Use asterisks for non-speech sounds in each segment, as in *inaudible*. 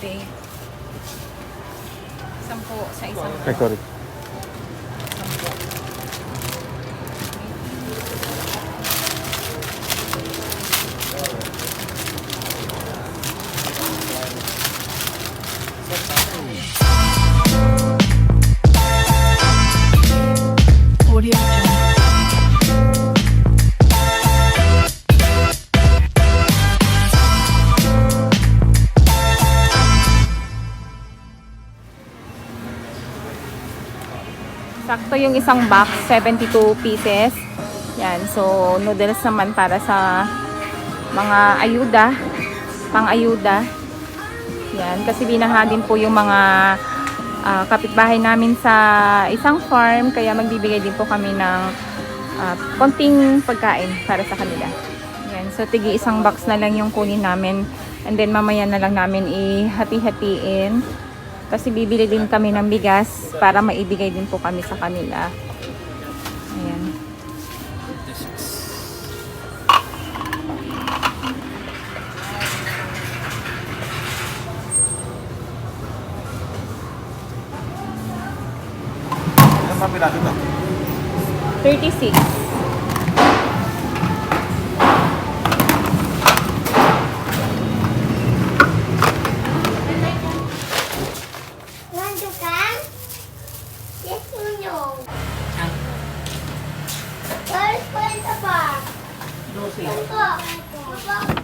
Coffee. Sampo sa isang Ay, sorry. Yung isang box, 72 pieces. Yan, so noodles naman para sa mga ayuda, pang-ayuda. Yan, kasi binaha din po yung mga ah, kapitbahay namin sa isang farm, kaya magbibigay din po kami ng ah, konting pagkain para sa kanila. Yan, so tigi isang box na lang yung kunin namin and then mamaya na lang namin ihati-hatiin. Kasi bibili din kami ng bigas para maibigay din po kami sa kanila. Ayan. Ano mga piraso to? 36.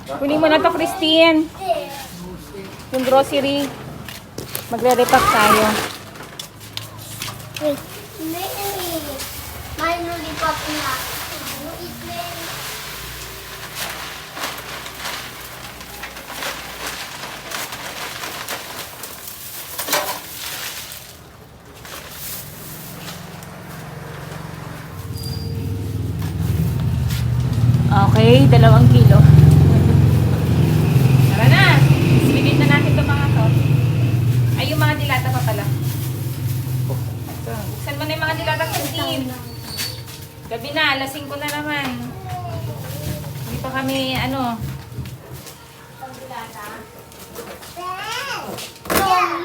Kunin mo na to, Christine. Yung grocery. Magre-repack tayo. Wait. Mary. My lollipop na. Okay, dalawang kilo. Tara na! Silipin na natin itong mga to. Ay, yung mga dilata pa pala. Buksan mo na yung mga dilata, Christine. Gabi na, alas 5 na naman. Hindi pa kami, ano,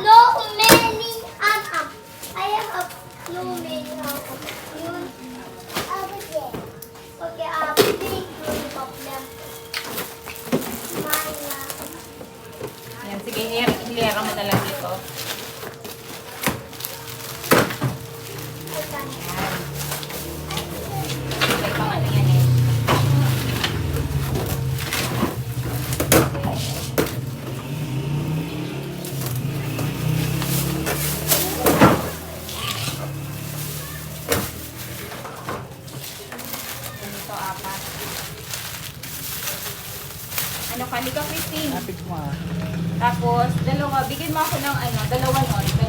No, many um, um, I have a no many um, yun over there. Okay, uh, big. Mine na. Yan, sige, hilera mo na lang dito. Ano ka, ka, Christine? Napig mo ah. Tapos, dalawa. Bigyan mo ako ng ano, dalawa nun.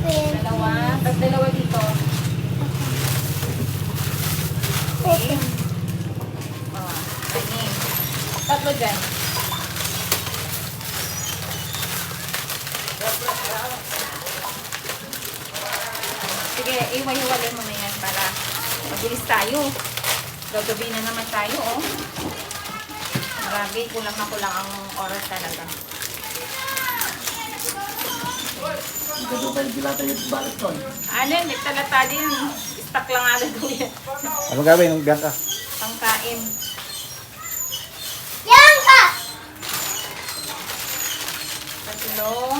Open. Dalawa. Tapos dalawa dito. Okay. Oh, ani. Tatlo dyan. Sige, iwan-iwalay mo na yan para mabilis tayo. Gagabi na naman tayo, oh. Grabe, kulang na kulang ang oras talaga. Ito tayo dilata yung balot ko. Ano, may talata din. Stock lang agad ko yan. Ano gawin? Ang ganta. Pangkain. Yan ka! Tatlo.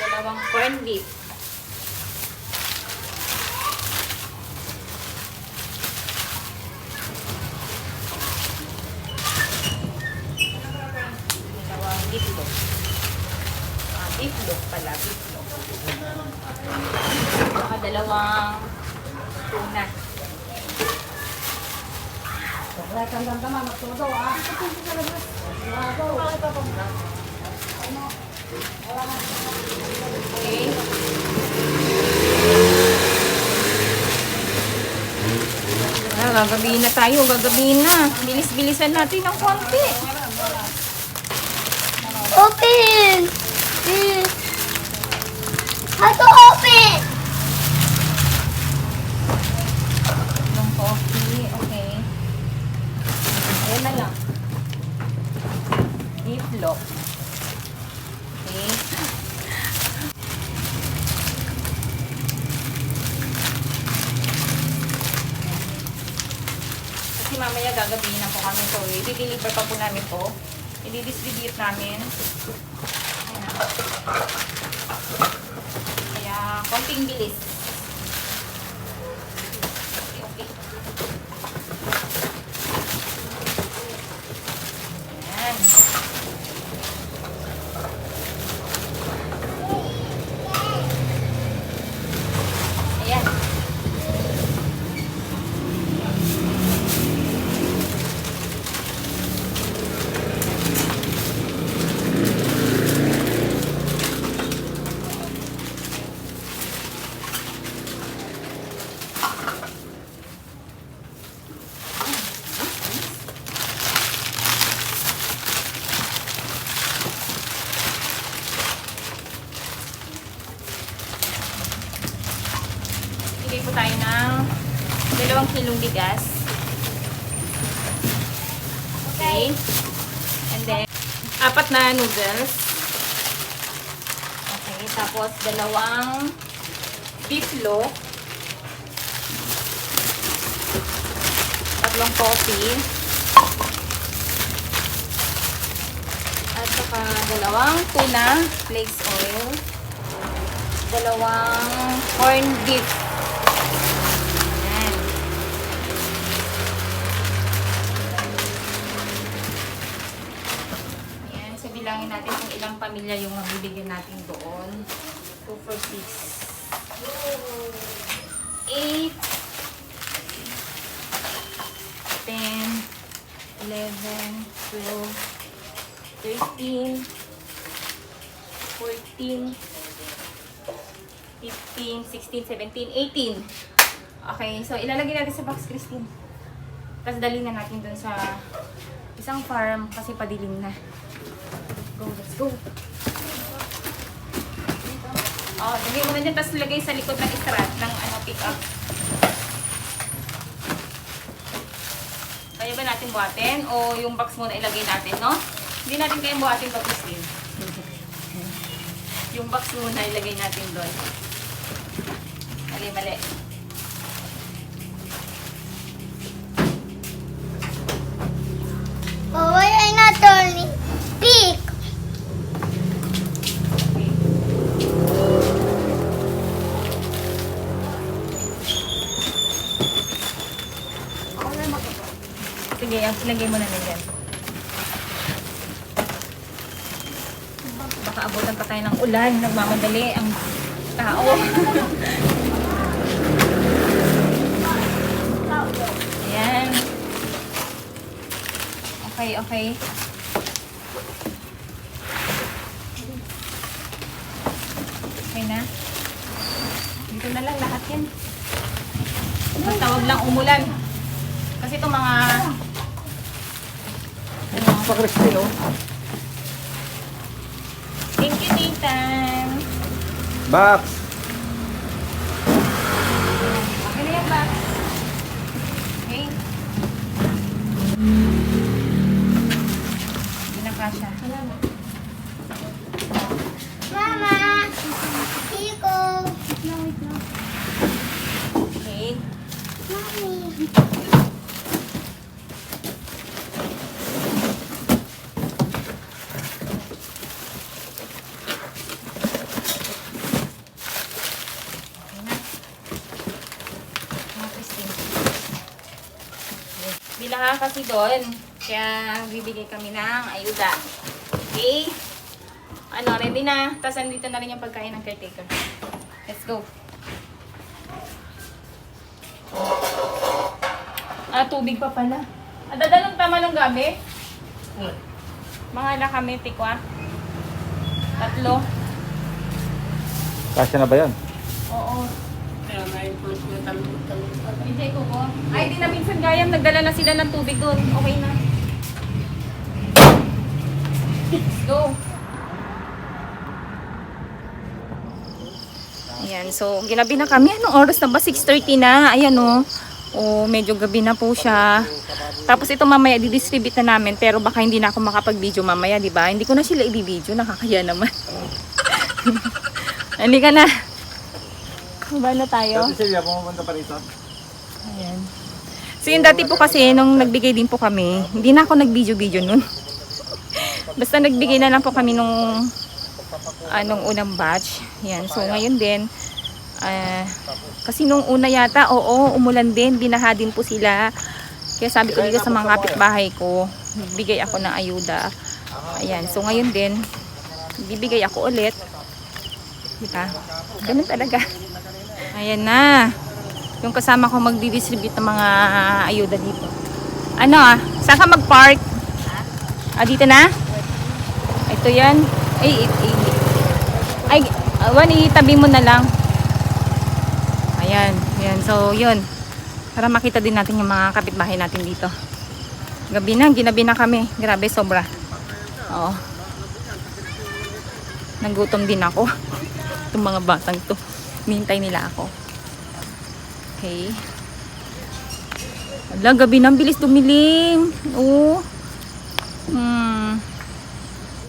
Dalawang corned beef. Dalawang beefloaf. Ah, beefloaf pala, beefloaf. Saka dalawang tuna. Okay. Ah, gagabihin na tayo, gagabihin na. Bilis-bilisan natin ng konti. Open! How to open? Yung coffee, okay. Ayan na lang. Deep lock. Okay. Kasi mamaya gagabihin na po kami po. Eh. I-deliver pa po namin po. I-distribute namin. Ayan konting bilis. Okay, okay. Ayan. Ayan. Bigay po tayo ng dalawang kilong bigas. Okay. And then, apat na noodles. Okay. Tapos, dalawang beef loaf. Tatlong coffee. At saka dalawang tuna, flakes oil. Dalawang corned beef. Pamilya yung mabibigyan natin doon. 2 for 6. 8 10 11 12 13 14 15, 16, 17, 18. Okay, so ilalagay natin sa box, Christine. Tapos dali na natin dun sa isang farm kasi padilim na. Go, let's go. Oh, lagay mo na dyan, tapos lagay sa likod ng istrat ng ano, pick up. Kaya ba natin buhatin? O yung box muna ilagay natin, no? Hindi natin kayang buhatin to, Christine. *laughs* yung box muna ilagay natin doon. Mali, mali. Silagay mo na na yan. Baka abutan pa tayo ng ulan. Nagmamadali ang tao. *laughs* Ayan. Okay, okay. Okay na. Dito na lang lahat yan. Basta wag lang umulan. Kasi itong mga... Pa oh. Thank you, Nathan. Box. Okay na yan ba? Okay. Na kasha. Mama. Chico. Okay. Mommy. Okay na. Mga Christine. Bilaha kasi doon. Kaya bibigay kami ng ayuda. Okay? Ano, ready na. Tapos andito na rin yung pagkain ng caretaker. Let's go. Ah, tubig pa pala. Ah, dadalong tama ng gabi? Mga ala kami, tikwa. Tatlo. Kasya na ba yan? Oo. Hindi ko po. Ay, di na minsan gayam. Nagdala na sila ng tubig doon. Okay na. Go. Ayan, so ginabi na kami. Anong oras na ba? 6.30 na. Ayan o. Oh. medyo gabi na po siya. Tapos ito mamaya di-distribute na namin. Pero baka hindi na ako makapag-video mamaya, di ba? Hindi ko na sila i-video. Nakakaya naman. *laughs* Halika na. Baba na tayo. Dati Silvia, pumunta pa rito. Ayan. So yung dati po kasi, nung nagbigay din po kami, hindi na ako nag-video-video nun. *laughs* Basta nagbigay na lang po kami nung anong unang batch. Yan. So ngayon din, ah, kasi nung una yata, oo, umulan din, binaha din po sila. Kaya sabi ko dito sa mga kapitbahay ko, bigay ako ng ayuda. Ayan. So ngayon din, bibigay ako ulit. Diba? Ganun talaga. Ayan na. Yung kasama ko magdi-distribute ng mga ayuda dito. Ano ah? Saan ka mag-park? Ah, dito na? Ito yan. Ay, ay, ay. Ay, awan, itabi mo na lang. Ayan. Ayan. So, yun. Para makita din natin yung mga kapitbahay natin dito. Gabi na, ginabi na kami. Grabe, sobra. Oo. Nagutom din ako. *laughs* Itong mga batang to. Mintay nila ako. Okay. Ala, gabi na. Bilis dumilim. Oo. Hmm.